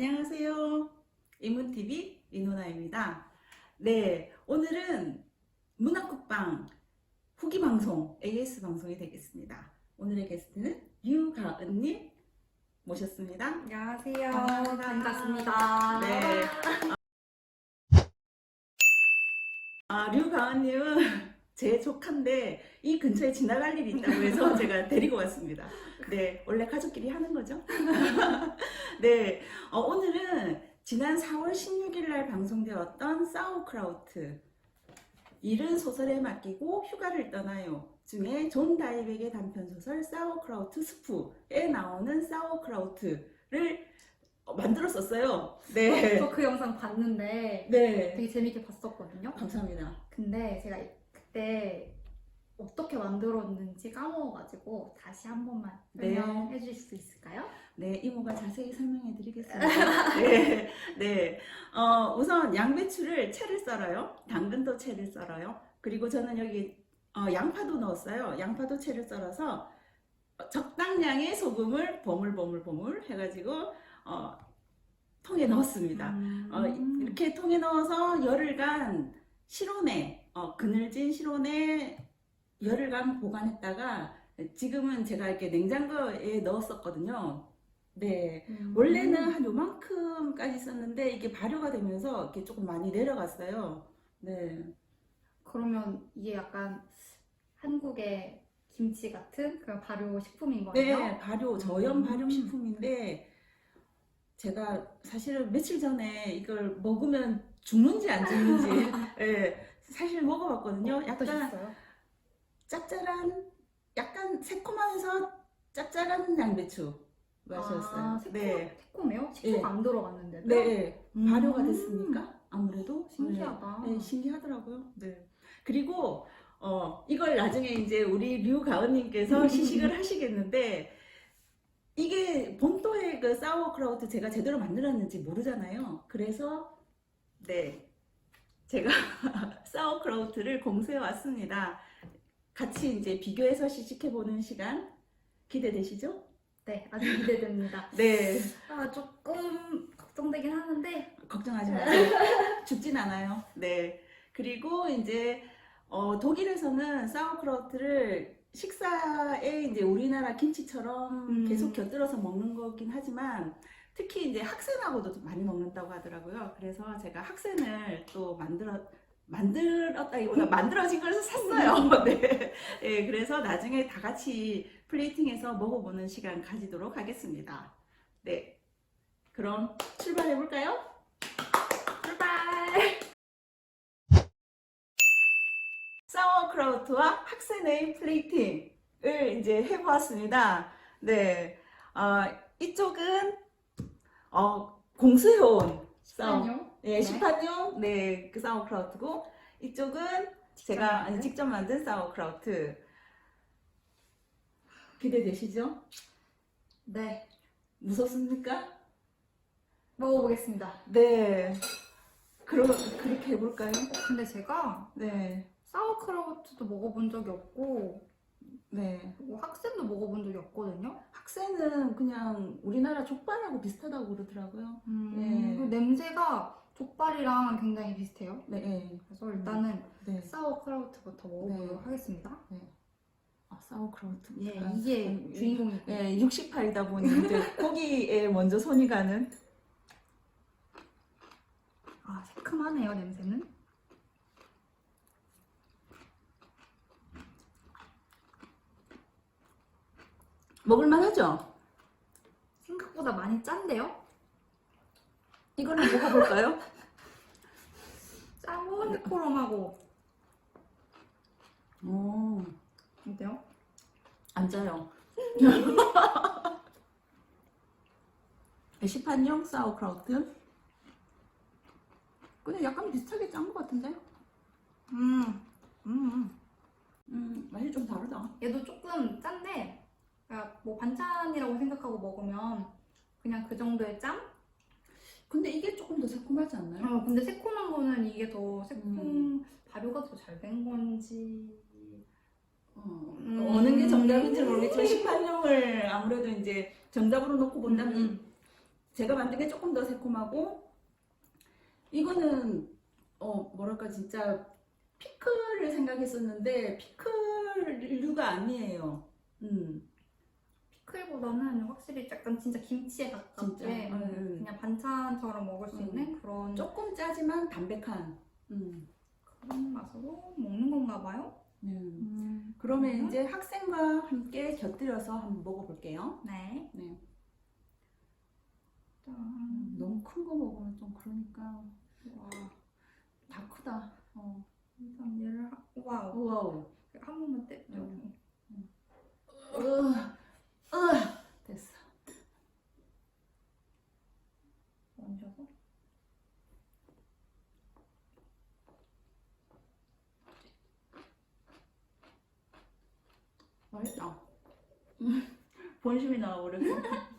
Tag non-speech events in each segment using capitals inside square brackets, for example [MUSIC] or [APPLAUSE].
안녕하세요. 이문TV 이노나입니다. 네, 오늘은 문학국방 후기 방송, AS 방송이 되겠습니다. 오늘의 게스트는 류가은님 모셨습니다. 안녕하세요. 반갑습니다. 반갑습니다. 네. 아, 류가은님은 제 조카인데 이 근처에 지나갈 일이 있다고 해서 [LAUGHS] 제가 데리고 왔습니다. 네, 원래 가족끼리 하는 거죠. [LAUGHS] 네, 어, 오늘은 지난 4월 16일 날 방송되었던 사우크라우트 일은 소설에 맡기고 휴가를 떠나요 중에 존 다이백의 단편 소설 사우크라우트 스프에 나오는 사우크라우트를 어, 만들었었어요. 네, 저 그 영상 봤는데 네, 되게 재밌게 봤었거든요. 감사합니다. 근데 제가 그때 어떻게 만들었는지 까먹어가지고 다시 한 번만 네. 설명해 주실 수 있을까요? 네, 이모가 자세히 설명해 드리겠습니다. [LAUGHS] 네, 네. 어, 우선 양배추를 채를 썰어요. 당근도 채를 썰어요. 그리고 저는 여기 어, 양파도 넣었어요. 양파도 채를 썰어서 적당량의 소금을 버물버물버물 해가지고 어, 통에 넣었습니다. 음. 어, 이렇게 통에 넣어서 열흘간 실온에 어, 그늘진 실온에 열흘간 보관했다가 지금은 제가 이렇게 냉장고에 넣었었거든요. 네, 음. 원래는 한 요만큼까지 썼는데 이게 발효가 되면서 이렇게 조금 많이 내려갔어요. 네, 그러면 이게 약간 한국의 김치 같은 그런 발효 식품인 네, 거예요? 발효 저염 음. 발효 식품인데 제가 사실은 며칠 전에 이걸 먹으면 죽는지 안 죽는지 네, [LAUGHS] 사실 먹어봤거든요. 약간 어떠셨어요? 짭짤한 약간 새콤하면서 짭짤한 양배추 맛이었어요. 아, 새콤, 네, 새콤해요? 식초가 네. 안 들어갔는데도? 네, 음. 발효가 됐으니까 아무래도 신기하다. 네, 네, 신기하더라고요. 네. 그리고 어 이걸 나중에 이제 우리 류가은님께서 [LAUGHS] 시식을 하시겠는데 이게 본토의 그 사워크라우트 제가 제대로 만들었는지 모르잖아요. 그래서 네 제가 [LAUGHS] 사워크라우트를 공수해 왔습니다. 같이 이제 비교해서 시식해 보는 시간 기대되시죠? 네, 아주 기대됩니다. [LAUGHS] 네. 아, 조금 걱정되긴 하는데 걱정하지 [LAUGHS] 마세요. 죽진 않아요. 네. 그리고 이제 어, 독일에서는 사우크라우트를 식사에 이제 우리나라 김치처럼 음. 계속 곁들여서 먹는 거긴 하지만 특히 이제 학생하고도 좀 많이 먹는다고 하더라고요. 그래서 제가 학생을 또 만들어 만들었다기보다 만들어진 걸 샀어요. [LAUGHS] 네. 네. 그래서 나중에 다 같이 플레이팅해서 먹어보는 시간 가지도록 하겠습니다. 네. 그럼 출발해 볼까요? 출발! 사워크라우트와 학생의 플레이팅을 이제 해보았습니다. 네, 어, 이쪽은 어, 공수해온 사워, 아니요. 네, 시판용 네, 그 사워크라우트고 이쪽은 제가 만든? 직접 만든 사워크라우트 기대되시죠? 네, 무섭습니까? 먹어보겠습니다. 네, 그러, 그렇게 해볼까요? 근데 제가 네, 사워크라우트도 먹어본 적이 없고 네. 그리고 학생도 먹어본 적이 없거든요. 학생은 그냥 우리나라 족발하고 비슷하다고 그러더라고요. 음, 네. 냄새가 족발이랑 굉장히 비슷해요. 네, 네. 그래서 일단은 네. 사워 크라우트부터 먹어보도록 네. 하겠습니다. 아, 사우크라우트. 예, 아, 이게 음, 주인공이고. 예, 68이다 보니 이제 [LAUGHS] 고기에 먼저 손이 가는. 아, 새큼하네요, 냄새는. 먹을만 하죠? 생각보다 많이 짠데요? 이거는 먹어볼까요? 짜고 새코름하고. 오, 어때요? 안 짜요. [LAUGHS] 시판용 사우크라우트. 근데 약간 비슷하게 짠 것 같은데? 음, 음. 음, 맛이 좀 다르다. 얘도 조금 짠데, 그러니까 뭐 반찬이라고 생각하고 먹으면 그냥 그 정도의 짠? 근데 이게 조금 더 새콤하지 않나요? 어, 근데 새콤한 거는 이게 더 새콤, 음. 발효가 더 잘 된 건지. 어, 음. 어느 게 정답인지 모르겠지만 시판용을 아무래도 이제 정답으로 놓고 본다면 음, 제가 만든 게 조금 더 새콤하고 이거는 어 뭐랄까 진짜 피클을 생각했었는데 피클류가 아니에요. 음 피클보다는 확실히 약간 진짜 김치에 가깝게 진짜, 음. 그냥 반찬처럼 먹을 수 음. 있는 그런 조금 짜지만 담백한. 음. 그런 맛으로 먹는 건가 봐요. 음. 음. 그러면 이제 학생과 함께 곁들여서 한번 먹어볼게요. 네. 네. 짠. 너무 큰 거 먹으면 좀 그러니까 와. 다 크다. 어. 일단 얘를 하... 와우. 와우. 한 번만 떼죠. 음. 으, 으, 됐어. 얹어서. 맛있다. 음, 본심이 나와버렸어. [LAUGHS]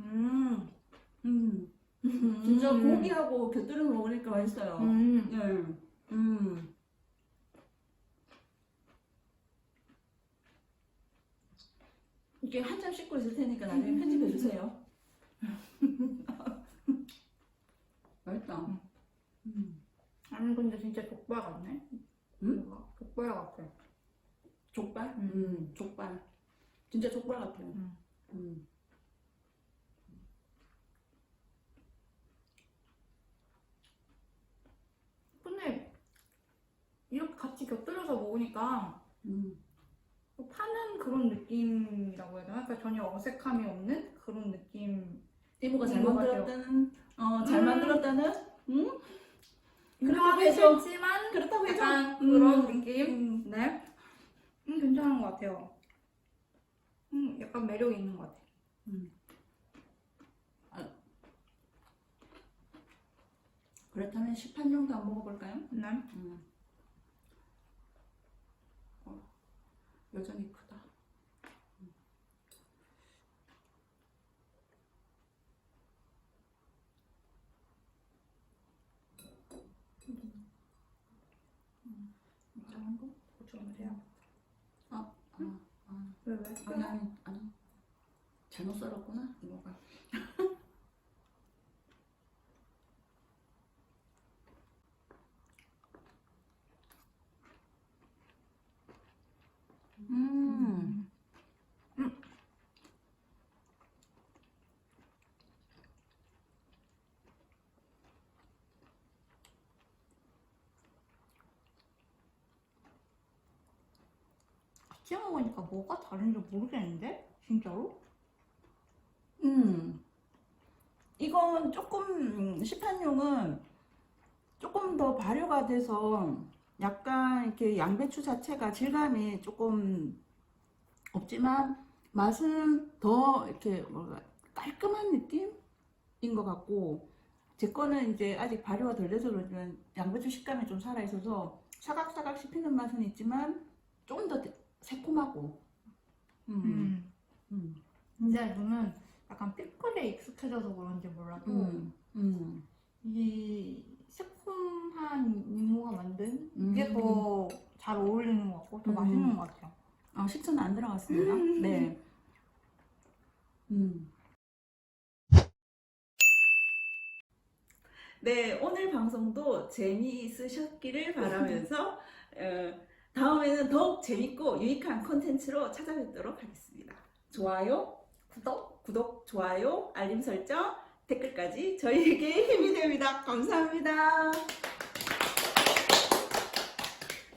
음, 음, 진짜 음. 고기하고 곁들여 먹으니까 맛있어요. 음. 네, 음. 이게 한참 씻고 있을 테니까 나중에 편집해 주세요. [LAUGHS] 맛있다. 음. 아니 근데 진짜 족발 같네. 음? 족발 같아. 족발? 음. 음, 족발. 진짜 족발 같아요. 음. 음. 근데 이렇게 같이 곁들여서 먹으니까 음. 또 파는 그런 느낌이라고 해야 되나? 그러니까 전혀 어색함이 없는 그런 느낌. 이모가 잘것 같아요. 만들었다는, 어, 잘 음. 만들었다는, 응? 그렇다고 해서, 싫지만 그렇다고 해서, 약간 음. 그런 느낌? 음. 네. 음, 괜찮은 것 같아요. 음, 약간 매력 있는 것 같아요. 그렇다면 시판용도 한번 먹어볼까요? 네. 음. 어, 여전히 크다. 음. 작은 거? 고추하세요. 아, 아, 아. 왜, 왜? 아니, 아니, 아니. 잘못 썰었구나, 이모가. 음. 같이 먹으니까 뭐가 다른지 모르겠는데? 진짜로? 음. 이건 조금 시판용은 조금 더 발효가 돼서 약간 이렇게 양배추 자체가 질감이 조금 없지만 맛은 더 이렇게 뭐가 깔끔한 느낌인 것 같고 제 거는 이제 아직 발효가 덜 돼서 그렇지만 양배추 식감이 좀 살아 있어서 사각사각 씹히는 맛은 있지만 조금 더 새콤하고 음. 음. 음. 근데 이거는 약간 피클에 익숙해져서 그런지 몰라도 음. 음. 이 새콤한 이모가 만든 음. 이게 더잘 어울리는 것 같고 더 음. 맛있는 것 같아요. 아, 식초는 안 들어갔습니다. 네. 음. 네, 오늘 방송도 재미있으셨기를 바라면서 [LAUGHS] 어, 다음에는 더욱 재밌고 유익한 콘텐츠로 찾아뵙도록 하겠습니다. 좋아요, 구독, 구독, 좋아요, 알림 설정, 댓글까지 저희에게 힘이 됩니다. 감사합니다.